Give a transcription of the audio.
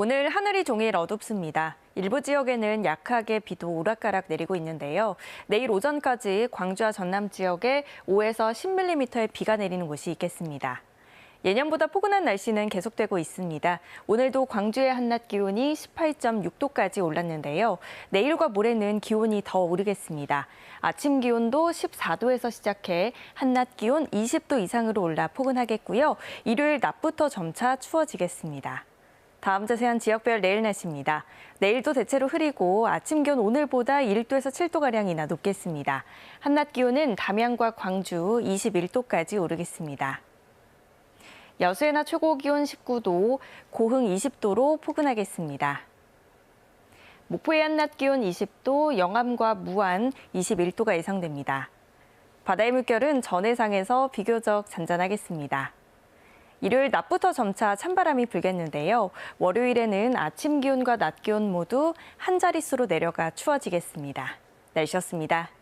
오늘 하늘이 종일 어둡습니다. 일부 지역에는 약하게 비도 오락가락 내리고 있는데요. 내일 오전까지 광주와 전남 지역에 5에서 10mm의 비가 내리는 곳이 있겠습니다. 예년보다 포근한 날씨는 계속되고 있습니다. 오늘도 광주의 한낮 기온이 18.6도까지 올랐는데요. 내일과 모레는 기온이 더 오르겠습니다. 아침 기온도 14도에서 시작해 한낮 기온 20도 이상으로 올라 포근하겠고요. 일요일 낮부터 점차 추워지겠습니다. 다음 자세한 지역별 내일 날씨입니다. 내일도 대체로 흐리고 아침 기온 오늘보다 1도에서 7도가량이나 높겠습니다. 한낮 기온은 담양과 광주 21도까지 오르겠습니다. 여수의 낮 최고 기온 19도, 고흥 20도로 포근하겠습니다. 목포의 한낮 기온 20도, 영암과 무안 21도가 예상됩니다. 바다의 물결은 전해상에서 비교적 잔잔하겠습니다. 일요일 낮부터 점차 찬바람이 불겠는데요. 월요일에는 아침 기온과 낮 기온 모두 한 자릿수로 내려가 추워지겠습니다. 날씨였습니다.